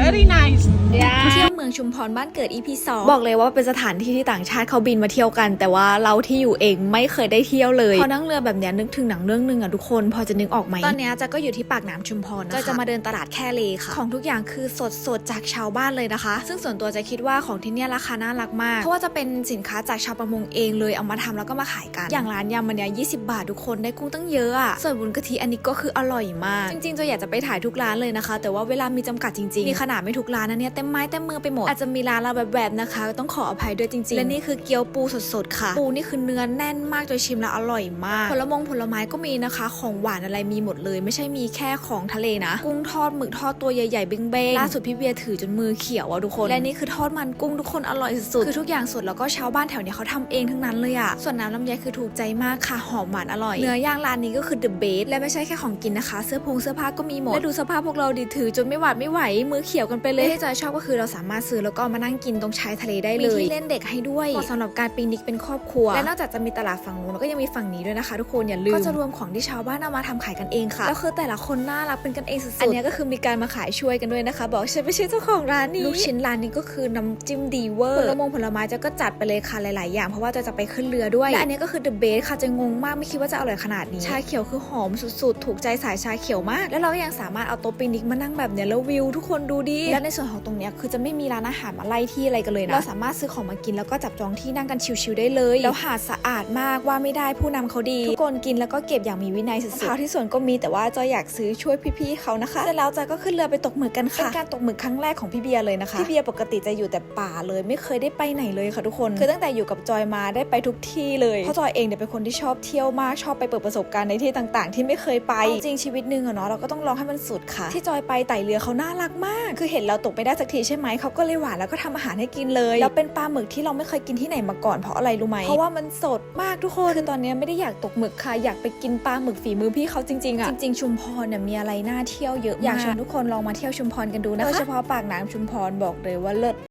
very nice เที่ยวเมื องชุมพรบ้านเกิด EP 2บอกเลยว่าเป็นสถานที่ที่ต่างชาติเขาบินมาเที่ยวกัน แต่ว่าเราที่อยู่เองไม่เคยได้เที่ยวเลยพอนั่งเรือแบบเนี้ยนึกถึงหนังเรื่องหนึงอะทุกคน พอจะนึกออกไหมตอนเนี้ยจะก็อยู่ที่ปากน้ำชุมพรนะคะจะมาเดินตลาดแค่เลค่ะของทุกอย่างคือสดสดๆจากชาวบ้านเลยนะคะ ซึ่งส่วนตัวจะคิดว่าของที่เนี่ยราคาน่ารักมากเพราะว่าจะเป็นสินค้าจากชาวประมงเองเลยเอามาทำแล้วก็มาขายกันอย่างร้านยำมันเนี้ย20 บาททุกคนได้กุ้งตั้งเยอะอะส่วนบุญกะทิอันนี้ก็คืออร่อยมาก จริงๆจะอยากจะไปถ่ายทุกร้านเลยนะคะ แต่ว่าเวลามีจำกัดจริงๆนี่ขนาดไม่ทุกร้านนะเนี่ยเต็มไม้เต็มมือไปหมด อาจจะมีร้านละแบบๆนะคะ ต้องขออภัยด้วยจริงๆ และนี่คือเกี๊ยวปูสดๆค่ะ ปูนี่คือเนื้อแน่นมากจนชิมแล้วอร่อยมาก ผลมงผลไม้ก็มีนะคะ ของหวานอะไรมีหมดเลย ไม่ใช่มีแค่ของทะเลนะ กุ้งทอดหมึกทอดตัวใหญ่ๆเบ้งๆล่าสุดพี่เบียร์ถือจนมือเขียวอะทุกคน และนี่คือทอดมันกุ้งทุกคนอร่อยสุดๆคือทุกอย่างสดแล้วก็ชาวบ้านแถวเนี้ยเขาทำเองทั้งนั้นเลยอะส่วนน้ำลำไยคือถูกใจมากค่ะหอมหวานอร่อยเนื้อย่างร้านนี้ก็คือ the best และไม่ใช่แค่ของกินนะคะ เสื้อผงเสื้อผ้าก็มีหมดและดูสภาพพวกเราดิถือจนไม่หวาดไม่ไหวมือเขียวกันไปเลยและที่จอยชอบก็คือเราสามารถซื้อแล้วก็เอามานั่งกินตรงชายทะเลได้เลยมีที่เล่นเด็กให้ด้วยเหมาะสำหรับการปิกนิกเป็นครอบครัว และนอกจากจะมีตลาดฝั่งนู้นแล้วก็ยังมีฝั่งนี้ด้วยนะคะ ทุกคนอย่าลืมก็จะรวมของที่ชาวบ้านเอามาทำขายกันเองค่ะแล้วคือแต่ละคนน่ารักเป็นกันเองสุดๆอันเนี้ยก็คือมีการมาขายช่วยกันด้วยนะคะ บอกฉันไม่ใช่เจ้าของร้านนี้ลูกชิ้นร้านนี้ก็คือน้ำจิ้มดีเวอร์ผลมงผลไม้จะก็จัดไปเลยค่ะหลาย ๆ อย่างเพราะว่าจะจะไปขึ้นเรือด้วยและอันเนี้ยก็คือ the best ค่ะจะงงมากไม่คิดว่าจะอร่อยขนาดนี้ชาเขียวคือหอมสุด ๆ ถูกใจสายชาเขียวมาก แล้วเราก็ยังสามารถเอาโต๊ะปิกนิกมานั่งแบบเนี้ยแล้ววิวทุกคนดูดีและในส่วนของตรงเนี้ยคือจะไม่มีร้านอาหารมาไล่ที่อะไรกันเลยนะ เราสามารถซื้อของมากินแล้วก็จับจองที่นั่งกันชิวๆได้เลย แล้วหาดสะอาดมากว่าไม่ได้ผู้นำเขาดี ทุกคนกินแล้วก็เก็บอย่างมีวินัยสุดๆมะพร้าวที่สวนก็มีแต่ว่าจอยอยากซื้อช่วยพี่ๆเขานะคะเสร็จแล้วจอยก็ขึ้นเรือไปตกหมึกกันค่ะเป็นการตกหมึกครั้งแรกของพี่เบียร์เลยนะคะพี่เบียร์ปกติจะอยู่แต่ป่าเลยไม่เคยได้ไปไหนเลยค่ะทุกคน คือตั้งแต่อยู่กับจอยมาได้ไปทุกที่เลยเพราะจอยเองเนี่ยเป็นคนที่ชอบเที่ยวมากชอบไปเปิดประสบการณ์ในที่ต่างๆ ที่ไม่เคยไปจริงชีวิตหนึ่งอะเนาะเราก็ต้องลองให้มันสุดค่ะ ที่จอยไปไต่เรือเขาน่ารักมาก คือเห็นเราตกไม่ได้สักทีใช่ไหมเขาก็เลยหวานแล้วก็ทำอาหารให้กินเลย แล้วเป็นปลาหมึกที่เราไม่เคยกินที่ไหนมาก่อนเพราะอะไรรู้ไหมเพราะว่ามันสดมากทุกคนคือตอนนี้ไม่ได้อยากตกหมึกค่ะอยากไปกินปลาหมึกฝีมือพี่เขาจริงๆอะจริงๆชุมพรเนี่ยมีอะไรน่าเที่ยวเยอะมากอยากชวนทุกคนลองมาเที่ยวชุมพรกันดูนะคะโดยเฉพาะปากน้ำชุมพรบอกเลยว่าเลิศ